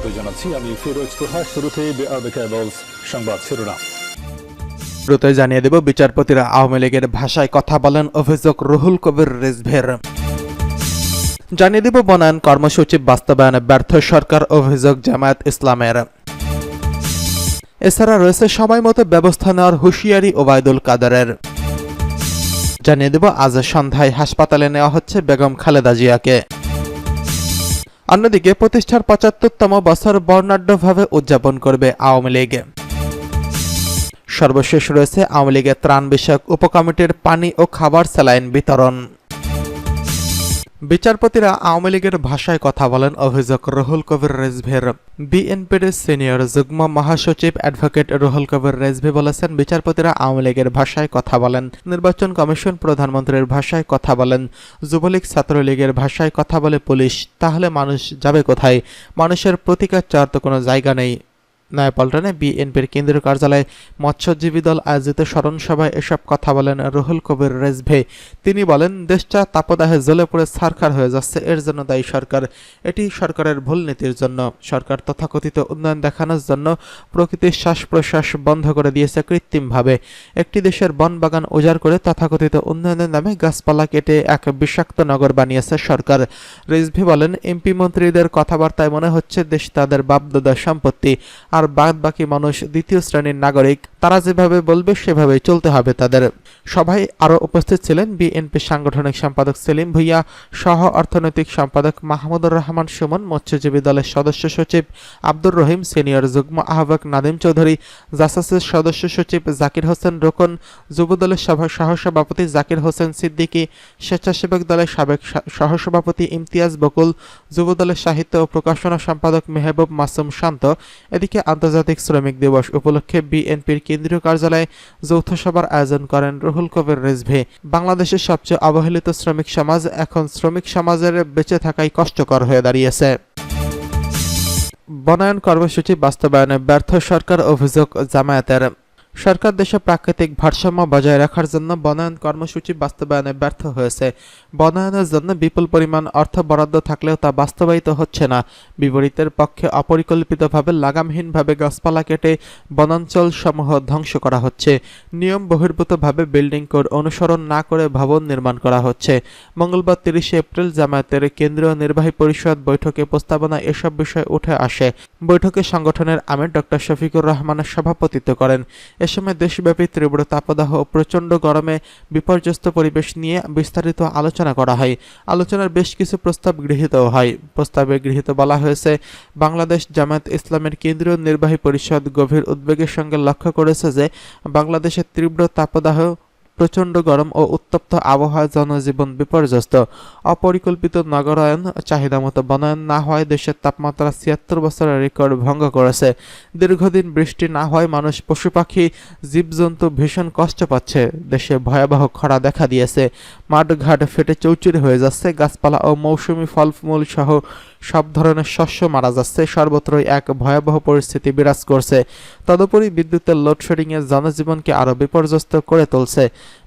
স্বাগত জানাচ্ছি। আমি ফিরোজ তোহা শুরুতে সংবাদ শিরোনাম। শুরুতে জানিয়ে দেব, বিচারপতিরা আওয়ামী লীগের ভাষায় কথা বলেন অভিযোগ রুহুল কবির রিজভের। জানিয়ে দেব, বনায়ন কর্মসূচি বাস্তবায়নে ব্যর্থ সরকার অভিযোগ জামায়াত ইসলামের। এছাড়া রয়েছে সময় মতো ব্যবস্থা নেওয়ার হুঁশিয়ারি ওবায়দুল কাদারের। জানিয়ে দেব, আজ সন্ধ্যায় হাসপাতালে নেওয়া হচ্ছে বেগম খালেদা জিয়াকে। অন্যদিকে প্রতিষ্ঠার পঁচাত্তরতম বছর বর্ণাঢ্যভাবে উদযাপন করবে আওয়ামী লীগ। সর্বশেষ রয়েছে আওয়ামী লীগের ত্রাণ বিষয়ক উপকমিটির পানি ও খাবার স্যালাইন বিতরণ। বিচারপতিরা আওয়ামী লীগের ভাষায় কথা বলেন অভিযোগ রুহুল কবির রেজভের। বিএনপির সিনিয়র যুগ্ম মহাসচিব অ্যাডভোকেট রুহুল কবির রেজভি বলেছেন, বিচারপতিরা আওয়ামী লীগের ভাষায় কথা বলেন। নির্বাচন কমিশন প্রধানমন্ত্রীর ভাষায় কথা বলেন। যুবলীগ ছাত্রলীগের ভাষায় কথা বলে পুলিশ, তাহলে মানুষ যাবে কোথায়? মানুষের প্রতিকার চাওয়ার তো কোনো জায়গা নেই। নয়াপল্টনে বিএনপির কেন্দ্রীয় কার্যালয়ে মৎস্যজীবী দল আয়োজিত স্মরণ সভায় এসব কথা বলেন রুহুল কবির রেজভে। তিনি বলেন, দেশটা তাপদাহে জ্বলে পড়ে সারখার হয়ে যাচ্ছে, এর জন্য দায়ী সরকার। এটি সরকারের ভুল নীতির জন্য। সরকার তথাকথিত উন্নয়ন দেখানোর জন্য প্রকৃতির শ্বাস প্রশ্বাস বন্ধ করে দিয়েছে কৃত্রিমভাবে। একটি দেশের বন বাগান উজাড় করে তথাকথিত উন্নয়নের নামে গাছপালা কেটে এক বিষাক্ত নগর বানিয়েছে সরকার। রিজভি বলেন, এমপি মন্ত্রীদের কথাবার্তায় মনে হচ্ছে দেশ তাদের বাপদাদার সম্পত্তি। আর বাদ বাকি মানুষ দ্বিতীয় শ্রেণির নাগরিক, তারা যেভাবে বলবে সেভাবে চলতে হবে তাদের। সভায় আরও উপস্থিত ছিলেন বিএনপি সাংগঠনিক সম্পাদক সেলিম ভুইয়া, সহ অর্থনৈতিক সম্পাদক মাহমুদুর রহমান সুমন, মৎস্যজীবী দলের সদস্য সচিব আব্দুর রহিম, সিনিয়র যুগ্ম আহ্বায়ক নাদিম চৌধুরী, জাসাসের সদস্য সচিব জাকির হোসেন রোকন, যুবদলের সভা সহসভাপতি জাকির হোসেন সিদ্দিকী, স্বেচ্ছাসেবক দলের সাবেক সহসভাপতি ইমতিয়াজ বকুল, যুবদলের সাহিত্য ও প্রকাশনা সম্পাদক মেহবুব মাসুম শান্ত। এদিকে আন্তর্জাতিক শ্রমিক দিবস উপলক্ষে বিএনপির কেন্দ্রীয় কার্যালয়ে যৌথ সভার আয়োজন করেন রুহুল কবির রেজভে। বাংলাদেশের সবচেয়ে অবহেলিত শ্রমিক সমাজ এখন শ্রমিক সমাজের বেঁচে থাকাই কষ্টকর হয়ে দাঁড়িয়েছে। বনায়ন কর্মসূচি বাস্তবায়নে ব্যর্থ সরকার অভিযোগ জামায়াতের। সরকার দেশে প্রাকৃতিক ভারসাম্য বজায় রাখার জন্য বনায়ন কর্মসূচি বাস্তবায়নে ব্যর্থ হয়েছে। বনায়নের জন্য বিপুল পরিমাণ অর্থ বরাদ্দ থাকলেও তা বাস্তবায়িত হচ্ছে না। বিপরীতের পক্ষে অপরিকল্পিতভাবে লাগামহীনভাবে গাছপালা কেটে বনাঞ্চল সমূহ ধ্বংস করা হচ্ছে। নিয়ম বহির্ভূতভাবে বিল্ডিং কোড অনুসরণ না করে ভবন নির্মাণ করা হচ্ছে। মঙ্গলবার তিরিশে এপ্রিল জামায়াতের কেন্দ্রীয় নির্বাহী পরিষদ বৈঠকে প্রস্তাবনা এসব বিষয় উঠে আসে। বৈঠকে সংগঠনের আমির ডক্টর শফিকুর রহমানের সভাপতিত্ব করেন। এ সময় দেশব্যাপী তীব্র তাপদাহ ও প্রচণ্ড গরমে বিপর্যস্ত পরিবেশ নিয়ে বিস্তারিত আলোচনা করা হয়। আলোচনার বেশ কিছু প্রস্তাব গৃহীত হয়। প্রস্তাবে গৃহীত বলা হয়েছে, বাংলাদেশ জামায়াত ইসলামের কেন্দ্রীয় নির্বাহী পরিষদ গভীর উদ্বেগের সঙ্গে লক্ষ্য করেছে যে বাংলাদেশের তীব্র তাপদাহ প্রচণ্ড গরম ও উত্তপ্ত আবহাওয়া জনজীবন বিপর্যস্ত। অপরিকল্পিত নগরায়ন চাহিদা মতো বনায়ন না হওয়ায় দেশের তাপমাত্রা ছিয়াত্তর বছরের রেকর্ড ভঙ্গ করেছে। দীর্ঘদিন বৃষ্টি না হওয়ায় মানুষ পশু পাখি, জীবজন্তু ভীষণ কষ্ট পাচ্ছে। দেশে ভয়াবহ খরা দেখা দিয়েছে। মাঠঘাট ফেটে চৌচুরি হয়ে যাচ্ছে। গাছপালা ও মৌসুমি ফলমূল সহ সব ধরনের শস্য মারা যাচ্ছে। সর্বত্রই এক ভয়াবহ পরিস্থিতি বিরাজ করছে। তদুপরি বিদ্যুতের লোডশেডিংয়ে জনজীবনকে আরও বিপর্যস্ত করে তুলছে।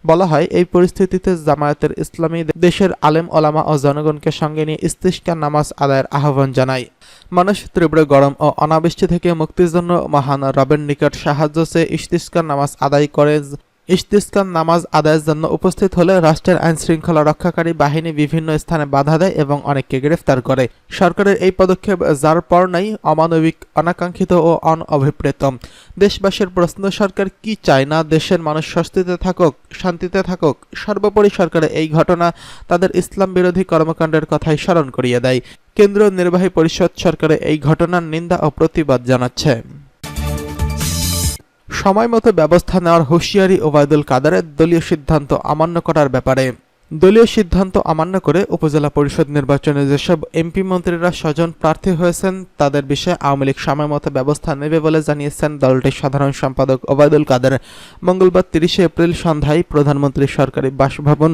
বলা হয়, এই পরিস্থিতিতে জামায়াতের ইসলামী দেশের আলেম, ওলামা ও জনগণকে সঙ্গে নিয়ে ইস্তিস্কা নামাজ আদায়ের আহ্বান জানায়। মানুষ তীব্র গরম ও অনাবৃষ্টি থেকে মুক্তির জন্য মহান রবের নিকট সাহায্য চেয়ে ইস্তিস্কা নামাজ আদায় করে ইস্তিস্কার নামাজ আদায়ের জন্য উপস্থিত হলে রাষ্ট্রের আইন শৃঙ্খলা রক্ষাকারী বাহিনী বিভিন্ন স্থানে বাধা দেয় এবং অনেককে গ্রেফতার করে। সরকারের এই পদক্ষেপ যার পর নাই অমানবিক, অনাকাঙ্ক্ষিত ও অনঅভিপ্রেত দেশবাসীর প্রশ্ন, সরকার কি চায় না? দেশের মানুষ স্বস্তিতে থাকুক, শান্তিতে থাকুক, সর্বোপরি সরকারের এই ঘটনা তাদের ইসলাম বিরোধী কর্মকাণ্ডের কথাই স্মরণ করিয়ে দেয়। কেন্দ্রীয় নির্বাহী পরিষদ সরকারের এই ঘটনার নিন্দা ও প্রতিবাদ জানাচ্ছে। সময় মতো ব্যবস্থা নেওয়ার হুঁশিয়ারি ওবায়দুল কাদারের দলীয় সিদ্ধান্ত অমান্য করার ব্যাপারে। দলীয় সিদ্ধান্ত অমান্য করে উপজেলা পরিষদ নির্বাচনে যেসব এমপি মন্ত্রীরা স্বজন প্রার্থী হয়েছেন, তাদের বিষয়ে আওয়ামী লীগ সময় মতো ব্যবস্থা নেবে বলে জানিয়েছেন দলটির সাধারণ সম্পাদক ওবায়দুল কাদের। মঙ্গলবার তিরিশে এপ্রিল সন্ধ্যায় প্রধানমন্ত্রীর সরকারি বাসভবন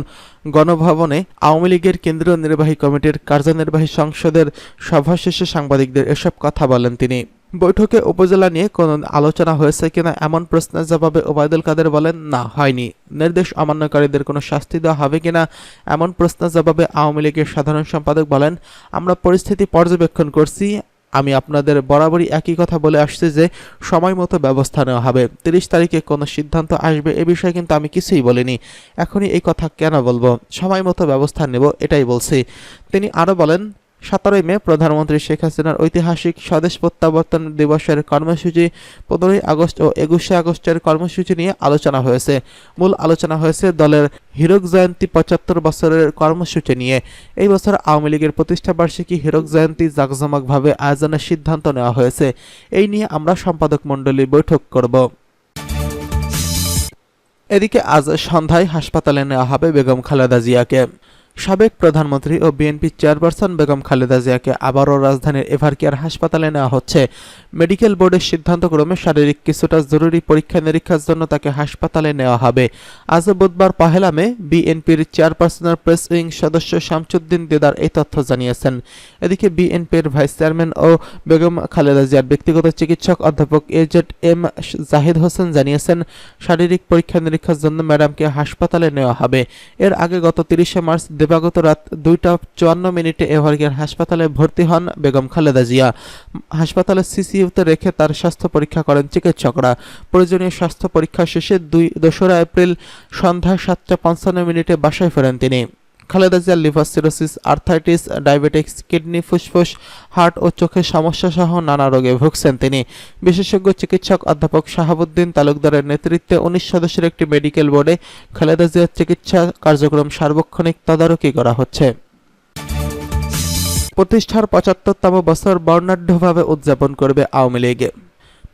গণভবনে আওয়ামী লীগের কেন্দ্রীয় নির্বাহী কমিটির কার্যনির্বাহী সংসদের সভা শেষে সাংবাদিকদের এসব কথা বলেন তিনি। বৈঠকে উপজেলা নিয়ে কোনো আলোচনা হয়েছে কিনা এমন প্রশ্নের জবাবে ওবায়দুল কাদের বলেন, না, হয়নি। নির্দেশ অমান্যকারীদের কোনো শাস্তি দেওয়া হবে কিনা এমন প্রশ্নের জবাবে আওয়ামী লীগের সাধারণ সম্পাদক বলেন, আমরা পরিস্থিতি পর্যবেক্ষণ করছি। আমি আপনাদের বরাবরই একই কথা বলে আসছি যে সময় মতো ব্যবস্থা নেওয়া হবে। তিরিশ তারিখে কোনো সিদ্ধান্ত আসবে এ বিষয়ে কিন্তু আমি কিছুই বলিনি। এখনই এই কথা কেন বলব? সময় মতো ব্যবস্থা নেব, এটাই বলছি। তিনি আরও বলেন সতেরোই মে প্রধানমন্ত্রী শেখ হাসিনার ঐতিহাসিক স্বদেশ প্রত্যাবর্তন দিবসের কর্মসূচি পনেরোই আগস্ট ও একুশে আগস্টের কর্মসূচি নিয়ে আলোচনা হয়েছে। মূল আলোচনা হয়েছে দলের হীরক জয়ন্তী পঁচাত্তর বছরের কর্মসূচি নিয়ে। এই বছর আওয়ামী লীগের প্রতিষ্ঠা বার্ষিকী হীরক জয়ন্তী জাঁকজমকভাবে আয়োজনের সিদ্ধান্ত নেওয়া হয়েছে। এই নিয়ে আমরা সম্পাদক মণ্ডলী বৈঠক করব। এদিকে আজ সন্ধ্যায় হাসপাতালে নেওয়া হবে বেগম খালেদা জিয়াকে। সাবেক প্রধানমন্ত্রী ও বিএনপি চেয়ারপারসন বেগম খালেদা জিয়াকে আবারও রাজধানীর এভারকেয়ার হাসপাতালে নেওয়া হচ্ছে। মেডিকেল বোর্ডের সিদ্ধান্তক্রমে শারীরিক কিছুটা জরুরি পরীক্ষা নিরীক্ষার জন্য তাকে হাসপাতালে নেওয়া হবে। আজ বুধবার পহেলা মে বিএনপির চেয়ারপারসনের প্রেস উইং সদস্য শামসুদ্দিন দেদার এই তথ্য জানিয়েছেন। এদিকে বিএনপির ভাইস চেয়ারম্যান ও বেগম খালেদা জিয়ার ব্যক্তিগত চিকিৎসক অধ্যাপক এজেড এম জাহিদ হোসেন জানিয়েছেন, শারীরিক পরীক্ষা নিরীক্ষার জন্য ম্যাডামকে হাসপাতালে নেওয়া হবে। এর আগে গত তিরিশে মার্চ দিবাগত রাত দুইটা চুয়ান্ন মিনিটে এভারগের হাসপাতালে ভর্তি হন বেগম খালেদা জিয়া। হাসপাতালে সিসিউতে রেখে তার স্বাস্থ্য পরীক্ষা করেন চিকিৎসকরা। প্রয়োজনীয় স্বাস্থ্য পরীক্ষা শেষে দুই দোসরা এপ্রিল সন্ধ্যা সাতটা পঞ্চান্ন মিনিটে বাসায় ফেরেন তিনি। খালেদা জিয়ার liver cirrhosis, arthritis diabetics kidney, ফুসফুস, হার্ট ও চোখের সমস্যা সহ নানা রোগে ভুগছেন তিনি। বিশেষজ্ঞ চিকিৎসক অধ্যাপক শাহাবুদ্দিন তালুকদারের নেতৃত্বে উনিশ সদস্যের একটি মেডিকেল বোর্ডে খালেদা জিয়ার চিকিৎসা কার্যক্রম সার্বক্ষণিক তদারকি করা হচ্ছে। প্রতিষ্ঠার পঁচাত্তরতম বছর বর্ণাঢ্যভাবে উদযাপন করবে আওয়ামী লীগ।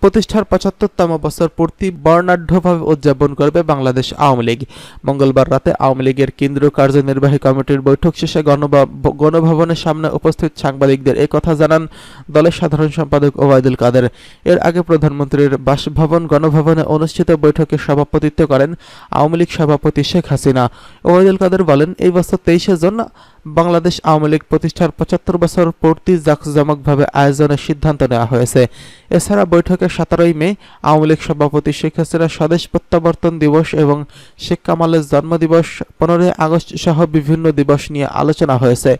প্রতিষ্ঠার পঁচাত্তরতম বছর পূর্তি বর্ণাঢ্যভাবে উদযাপন করবে বাংলাদেশ আওয়ামী লীগ। মঙ্গলবার রাতে আওয়ামী লীগের কেন্দ্রীয় কার্যনির্বাহী কমিটির বৈঠক শেষে গণভব- গণভবনের সামনে উপস্থিত সাংবাদিকদের কথা জানান দলের সাধারণ সম্পাদক ওবায়দুল কাদের। এর আগে প্রধানমন্ত্রীর বাসভবন গণভবনে অনুষ্ঠিত বৈঠকে সভাপতিত্ব করেন আওয়ামী লীগ সভাপতি শেখ হাসিনা। ওবায়দুল কাদের বলেন, এই বছর তেইশে জুন বাংলাদেশ আওয়ামী লীগ প্রতিষ্ঠার পঁচাত্তর বছর পূর্তি জাঁকজমকভাবে আয়োজনের সিদ্ধান্ত নেওয়া হয়েছে। এছাড়া বৈঠকে সতেরোই মে আওয়ামী লীগ সভাপতি শেখ হাসিনার স্বদেশ প্রত্যাবর্তন দিবস এবং শেখ কামালের জন্মদিবস পনেরোই আগস্ট সহ বিভিন্ন দিবস নিয়ে আলোচনা হয়েছে।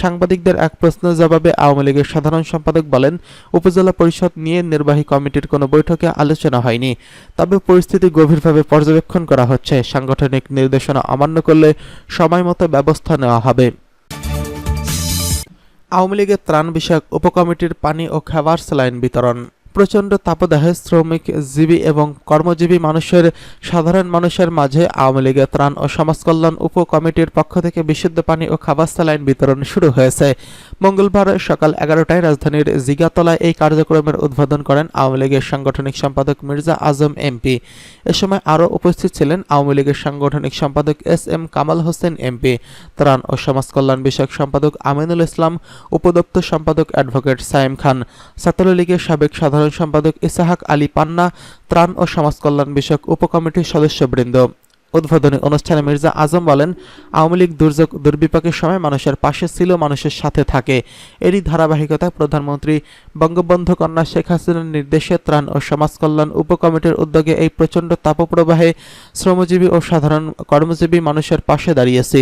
সাংবাদিকদের এক প্রশ্নের জবাবে আওয়ামী লীগের সাধারণ সম্পাদক বলেন, উপজেলা পরিষদ নিয়ে নির্বাহী কমিটির কোনো বৈঠকে আলোচনা হয়নি, তবে পরিস্থিতি গভীরভাবে পর্যবেক্ষণ করা হচ্ছে। সাংগঠনিক নির্দেশনা অমান্য করলে সময় মতো ব্যবস্থা নেওয়া হবে। আওয়ামী লীগের ত্রাণ বিষয়ক উপকমিটির পানি ও খাবার স্যালাইন বিতরণ। প্রচণ্ড তাপদাহে শ্রমিক, জীবী এবং কর্মজীবী মানুষের, সাধারণ মানুষের মাঝে আওয়ামী লীগের ত্রাণ ও সমাজকল্যাণ উপকমিটির পক্ষ থেকে বিশুদ্ধ পানি ও খাবার স্যালাইন বিতরণ শুরু হয়েছে। মঙ্গলবার সকাল এগারোটায় রাজধানীর জিগাতলায় এই কার্যক্রমের উদ্বোধন করেন আওয়ামী লীগের সাংগঠনিক সম্পাদক মির্জা আজম এমপি। এ সময় আরও উপস্থিত ছিলেন আওয়ামী লীগের সাংগঠনিক সম্পাদক S M Kamal Hossain MP, ত্রাণ ও সমাজকল্যাণ বিষয়ক সম্পাদক আমিনুল ইসলাম উপদপ্তর সম্পাদক অ্যাডভোকেট সায়েম খান, ছাত্রলীগের সাবেক সাধারণ সম্পাদক ইসাহাক আলী পান্না, ত্রাণ ও সমাজকল্যাণ বিষয়ক উপকমিটির সদস্যবৃন্দ। উদ্বোধনী অনুষ্ঠানে মির্জা আজম বলেন, আওয়ামী লীগ দুর্যোগ দুর্বিপাকের সময় মানুষের পাশে ছিল, মানুষের সাথে থাকে। এরই ধারাবাহিকতায় প্রধানমন্ত্রী বঙ্গবন্ধু কন্যা শেখ হাসিনার নির্দেশে ত্রাণ ও সমাজকল্যাণ উপকমিটির উদ্যোগে এই প্রচণ্ড তাপপ্রবাহে শ্রমজীবী ও সাধারণ কর্মজীবী মানুষের পাশে দাঁড়িয়েছি।